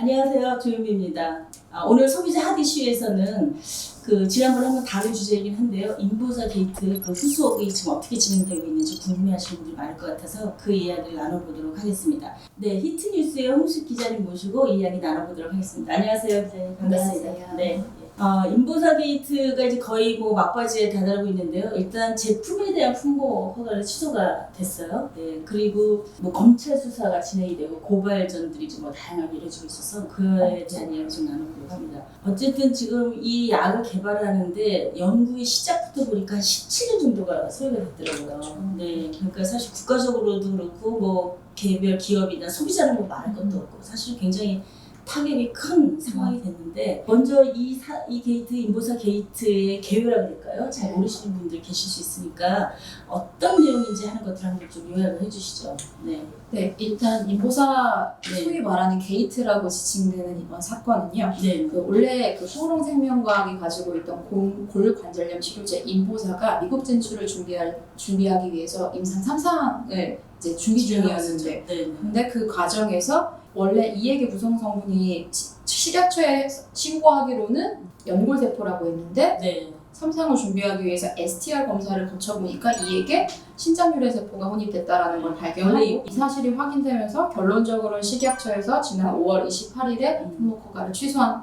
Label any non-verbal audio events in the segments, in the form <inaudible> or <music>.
안녕하세요. 조윤비입니다. 아, 오늘 소비자 핫 이슈에서는 그 지난번에 한번 다른 주제이긴 한데요. 인보사 게이트 그 후속이 지금 어떻게 진행되고 있는지 궁금해하시는 분들이 많을 것 같아서 그 이야기를 나눠보도록 하겠습니다. 네, 히트뉴스의 홍식 기자님 모시고 이야기 나눠보도록 하겠습니다. 안녕하세요, 기자님. 반갑습니다. 안녕하세요. 네. 어, 인보사 게이트가 이제 거의 뭐 막바지에 다다르고 있는데요. 일단 제품에 대한 풍모 허가를 취소가 됐어요. 네. 그리고 뭐 검찰 수사가 진행이 되고 고발전들이 좀뭐 다양하게 이루어지고 있어서 그에 대한 이야기 좀 나눠보려고 합니다. 어쨌든 지금 이 약을 개발하는데 연구의 시작부터 보니까 한 17년 정도가 소요가 됐더라고요. 네. 그러니까 사실 국가적으로도 그렇고 뭐 개별 기업이나 소비자는 뭐 말할 것도 없고 사실 굉장히 타격이 큰 상황이 됐는데 먼저 이, 사, 이 게이트 인보사 게이트의 개요라 그럴까요? 잘 모르시는 분들 계실 수 있으니까 어떤 내용인지 하는 것들 한번 좀 요약을 해주시죠. 네. 네, 일단 인보사 네. 소위 말하는 게이트라고 지칭되는 이번 사건은요. 네. 그 원래 그 소롱생명과학이 가지고 있던 골, 골관절염 치료제 인보사가 미국 진출을 준비할 준비하기 위해서 임상 3상을 이제 준비 중이었는데, 네. 네. 근데 그 과정에서 원래 이에게 구성 성분이 치- 식약처에 신고하기로는 연골세포라고 했는데 네. 삼상을 준비하기 위해서 STR 검사를 거쳐보니까 이에게 신장유래 세포가 혼입됐다라는 걸 발견하고 이 사실이 확인되면서 결론적으로 식약처에서 지난 5월 28일에 음. 품목 허가를 취소한.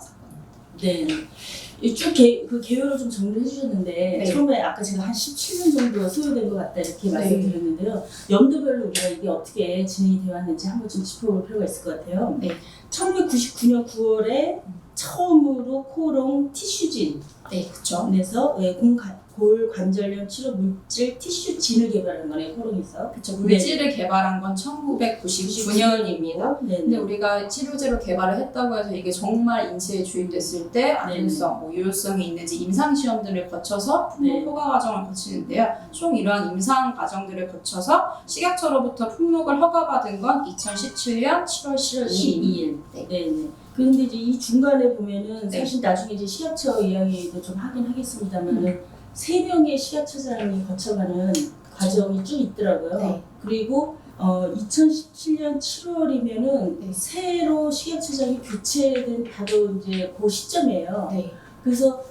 네. 이쭉 개, 그 개요를 좀 정리해 주셨는데 네. 처음에 아까 제가 한 17년 정도 소요된 것 같다 이렇게 네. 말씀드렸는데요. 연도별로 우리가 이게 어떻게 진행이 되어 왔는지 한번 좀 짚어볼 필요가 있을 것 같아요. 네. 1999년 9월에 처음으로 코롱 티슈진에서 네, 그렇죠. 예, 공간, 골 관절염 치료 물질 티슈 진을 개발한 거네요. 코롱에서. 그렇죠. 물질을 개발한 건 1999년입니다. 네. 근데 우리가 치료제로 개발을 했다고 해서 이게 정말 인체에 주입됐을 때 안전성, 뭐 유효성이 있는지 임상 시험들을 거쳐서 품목 네. 허가 과정을 거치는데요. 총 이러한 임상 과정들을 거쳐서 식약처로부터 품목을 허가받은 건 2017년 7월 12일. 12일. 네. 네. 네. 그런데 이제 이 중간에 보면은 네. 사실 나중에 이제 식약처 이야기도 좀 하긴 하겠습니다만은 세 명의 식약처장이 거쳐가는 과정이 쭉 있더라고요. 네. 그리고 어, 2017년 7월이면은 네. 새로 식약처장이 교체된 바로 이제 그 시점이에요. 네. 그래서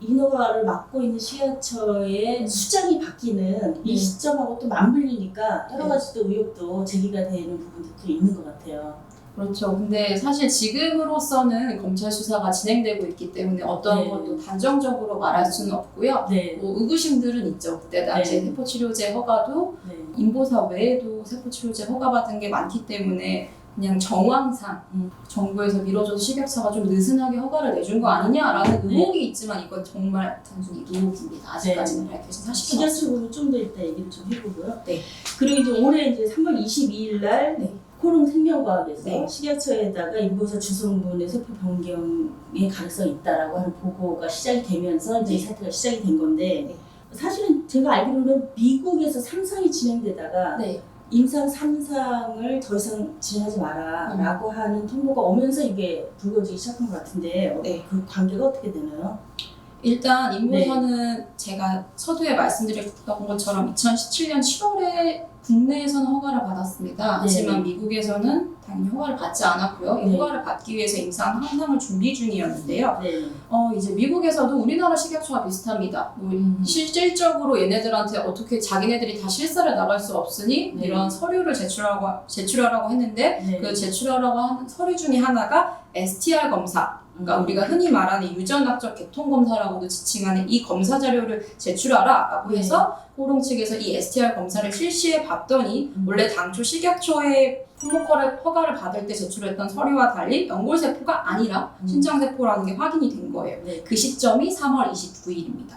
인허가를 맡고 있는 식약처의 수장이 바뀌는 이 네. 시점하고 또 맞물리니까 여러 네. 가지 또 의혹도 제기가 되는 부분들도 있는 것 같아요. 그렇죠. 근데 사실 지금으로서는 검찰 수사가 진행되고 있기 때문에 어떤 네. 것도 단정적으로 말할 수는 없고요. 네. 뭐 의구심들은 있죠. 그때 당시에 네. 세포치료제 허가도 네. 인보사 외에도 세포치료제 허가받은 게 많기 때문에 그냥 정황상 음. 정부에서 미뤄져서 식약처가 좀 느슨하게 허가를 내준 거 아니냐라는 네. 의혹이 있지만 이건 정말 단순히 의혹입니다. 아직까지는 밝혀진 사실은 없습니다. 시각적으로 좀 더 이따 얘기를 좀 해보고요. 네. 그리고 이제 올해 이제 3월 22일 날 네. 코롱 생명과학에서 네. 식약처에다가 인보사 주성분의 세포 변경의 가능성이 있다라고 하는 보고가 시작이 되면서 이제 이 네. 사태가 시작이 된 건데 네. 사실은 제가 알기로는 미국에서 3상이 진행되다가 네. 임상 3상을 더 이상 진행하지 마라라고 하는 통보가 오면서 이게 불거지기 시작한 것 같은데 네. 그 관계가 어떻게 되나요? 일단 네. 인보사는 제가 서두에 말씀드렸던 것처럼 2017년 7월에 국내에서는 허가를 받았습니다. 네. 하지만 미국에서는 당연히 허가를 받지 않았고요. 이 네. 허가를 받기 위해서 임상 항상을 준비 중이었는데요. 네. 어 이제 미국에서도 우리나라 식약처와 비슷합니다. 뭐 음. 실질적으로 얘네들한테 어떻게 자기네들이 다 실사를 나갈 수 없으니 네. 이런 서류를 제출하고 제출하라고 했는데 네. 그 제출하라고 하는 서류 중에 하나가 STR 검사. 그러니까 음. 우리가 흔히 말하는 유전학적 계통 검사라고도 지칭하는 이 검사 자료를 제출하라라고 네. 해서 호롱 측에서 이 STR 검사를 실시해 봤더니 음. 원래 당초 식약처에 품목허를 허가를 받을 때 제출했던 서류와 달리 연골세포가 아니라 음. 신장세포라는 게 확인이 된 거예요. 네. 그 시점이 3월 29일입니다.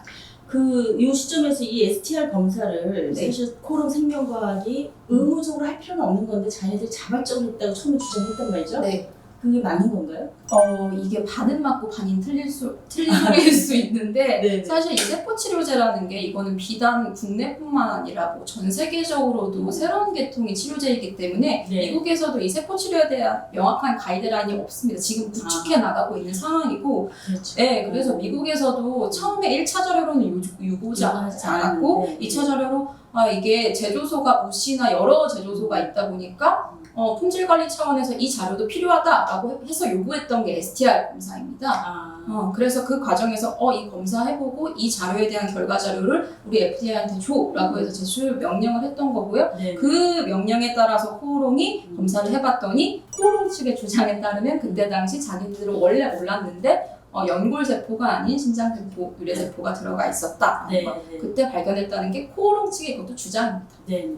그, 요 시점에서 이 STR 검사를 네. 사실 코롱 생명과학이 의무적으로 할 필요는 없는 건데 자기들이 자발적으로 했다고 처음에 주장했단 말이죠? 네. 그게 맞는 건가요? 어, 이게 반은 맞고 반인 틀릴 수, 틀린 <laughs> 소리일 수 있는데, 네. 사실 이 세포 치료제라는 게 이거는 비단 국내뿐만 아니라 뭐 전 세계적으로도 새로운 계통의 치료제이기 때문에 네. 미국에서도 이 세포 치료에 대한 명확한 가이드라인이 없습니다. 지금 구축해 나가고 있는 상황이고, 그렇죠. 네, 그래서 미국에서도 처음에 1차 자료로는 유- 유보지 않았고, 않았는데, 2차 자료로 아, 이게 제조소가 우시나 여러 제조소가 있다 보니까 어, 품질 관리 차원에서 이 자료도 필요하다라고 해서 요구했던 게 STR 검사입니다. 아, 어, 그래서 그 과정에서 어, 이 검사 해보고 이 자료에 대한 결과 자료를 우리 FDA한테 줘라고 해서 제출 명령을 했던 거고요. 네. 그 명령에 따라서 코오롱이 검사를 해봤더니 코오롱 측의 주장에 따르면 그때 당시 자기들은 원래 몰랐는데 어, 연골세포가 아닌 신장세포, 유래세포가 들어가 있었다. 네, 거. 네. 그때 발견했다는 게 코오롱 측의 그것도 주장입니다. 네.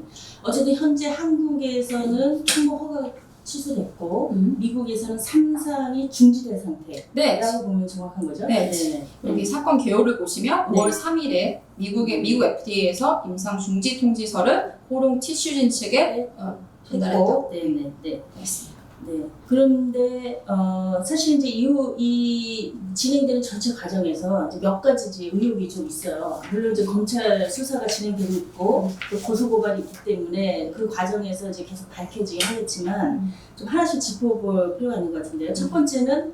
어쨌든 현재 한국에서는 통보 허가가 취소됐고 미국에서는 삼상이 중지된 상태라고 네, 보면 정확한 거죠? 네. 네. 여기 사건 개요를 보시면 네. 5월 3일에 미국의 미국 FDA에서 임상 중지 통지서를 코오롱 티슈진 측에 어, 전달했다고 네, 네, 네. 했습니다. 네. 그런데 어, 사실 이제 이후 이 진행되는 전체 과정에서 이제 몇 가지 이제 의혹이 좀 있어요. 물론 이제 검찰 수사가 진행되고 있고 또 고소 고발이 있기 때문에 그 과정에서 이제 계속 밝혀지긴 하겠지만 음. 좀 하나씩 짚어볼 필요가 있는 것 같은데요. 첫 번째는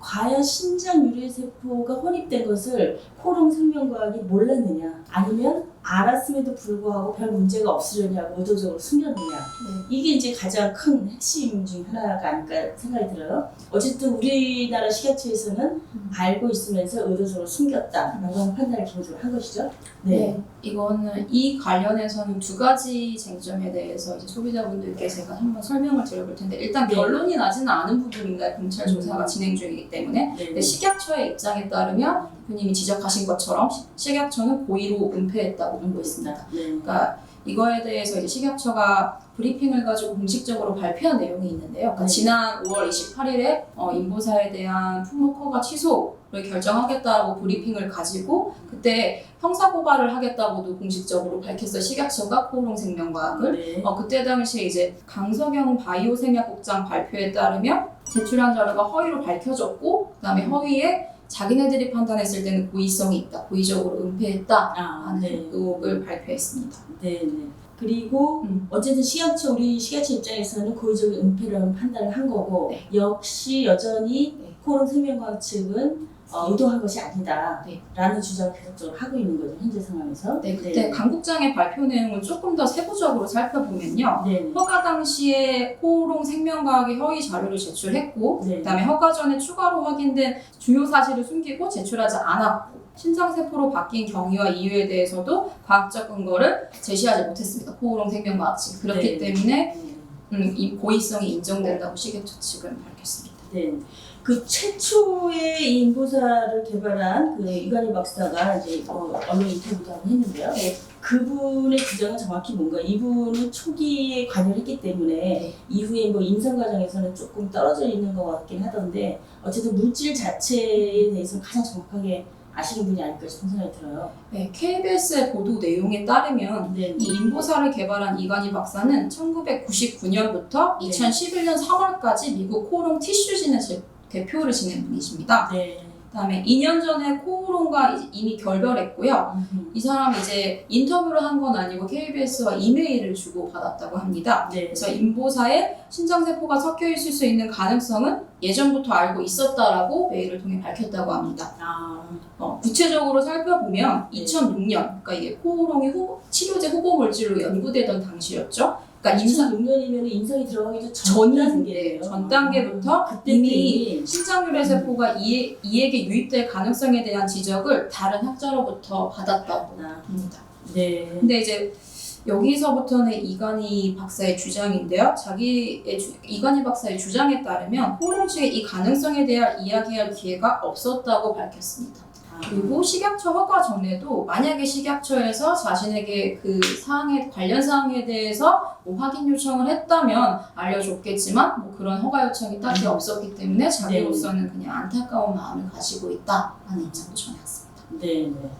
과연 신장 유래세포가 혼입된 것을 코롱 생명과학이 몰랐느냐 아니면 알았음에도 불구하고 별 문제가 없으려냐고 의도적으로 숨겼느냐 네. 이게 이제 가장 큰 핵심 중 하나가 아닐까 생각이 들어요. 어쨌든 우리나라 식약처에서는 음. 알고 있으면서 의도적으로 숨겼다라고 하는 판단을 기본적으로 한 것이죠. 네. 이거는 이 관련해서는 두 가지 쟁점에 대해서 이제 소비자분들께 제가 한번 설명을 드려볼 텐데 일단 네. 결론이 나지는 않은 부분입니다. 검찰 조사가 음. 진행 중이기 때문에 네. 식약처의 입장에 따르면 대표님이 지적하신 것처럼 시- 식약처는 고의로 은폐했다 고 보고 있습니다. 네. 그러니까 이거에 대해서 이제 식약처가 브리핑을 가지고 공식적으로 발표한 내용이 있는데요. 그러니까 네. 지난 5월 28일에 어, 인보사에 대한 품목 허가 취소를 결정하겠다고 브리핑을 가지고 그때 형사 고발을 하겠다고도 공식적으로 밝혔어요. 식약처가 코오롱 생명과학을. 네. 어, 그때 당시에 이제 강석영 바이오생약국장 발표에 따르면 제출한 자료가 허위로 밝혀졌고 그다음에 허위에 자기네들이 판단했을 때는 고의성이 있다, 고의적으로 은폐했다 아, 하는 네. 의혹을 발표했습니다. 네, 네. 그리고 음. 어쨌든 식약처 우리 식약처 입장에서는 고의적인 은폐라는 판단을 한 거고 네. 역시 여전히 네. 코롱 생명과학 측은 어, 의도한 것이 아니다라는 네. 주장을 계속적으로 하고 있는 거죠 현재 상황에서. 네, 그때 강국장의 발표 내용을 조금 더 세부적으로 살펴보면요. 네. 네. 허가 당시에 코오롱 생명과학의 허위 자료를 제출했고 네. 그다음에 허가 전에 추가로 확인된 주요 사실을 숨기고 제출하지 않았고 신장세포로 바뀐 경위와 이유에 대해서도 과학적 근거를 제시하지 못했습니다. 코오롱 생명과학 측 그렇기 네. 때문에 음, 이 고의성이 인정된다고 식약처 측은 밝혔습니다. 네. 그 최초의 이 인보사를 개발한 그 이관희 박사가 이제 어, 언론 인터뷰도 한번 했는데요. 네. 그분의 주장은 정확히 뭔가 이분은 초기에 관여를 했기 때문에 네. 이후에 뭐 인성 과정에서는 조금 떨어져 있는 것 같긴 하던데 어쨌든 물질 자체에 대해서는 가장 정확하게 아시는 분이 아닐까 싶은 생각이 들어요. 네, KBS의 보도 내용에 따르면 네. 이 인보사를 개발한 이관희 박사는 1999년부터 네. 2011년 3월까지 미국 코오롱 티슈진의 제- 대표를 지낸 분이십니다. 네. 그다음에 2년 전에 코오롱과 이미 결별했고요. 음흠. 이 사람이 이제 인터뷰를 한 건 아니고 KBS와 이메일을 주고 받았다고 합니다. 네. 그래서 인보사에 신장세포가 섞여 있을 수 있는 가능성은 예전부터 알고 있었다라고 메일을 통해 밝혔다고 합니다. 아, 어, 구체적으로 살펴보면 네. 2006년, 그러니까 이게 코오롱이 후, 치료제 후보 물질로 연구되던 당시였죠. 그러니까 임상 2006년이면 인성이 들어가기 전 전이 단계예요. 전 단계부터 그때 이미 신장유래 세포가 이에, 이에게 유입될 가능성에 대한 지적을 다른 학자로부터 받았다고 아, 합니다. 네. 근데 이제 여기서부터는 이관희 박사의 주장인데요. 자기의 주, 이관희 박사의 주장에 따르면 코오롱 측의 이 가능성에 대한 이야기할 기회가 없었다고 밝혔습니다. 아, 그리고 식약처 허가 전에도 만약에 식약처에서 자신에게 그 사항에 관련 사항에 대해서 뭐 확인 요청을 했다면 알려줬겠지만 뭐 그런 허가 요청이 딱히 없었기 때문에 자기로서는 그냥 안타까운 마음을 가지고 있다라는 입장을 전해왔습니다. 네, 네.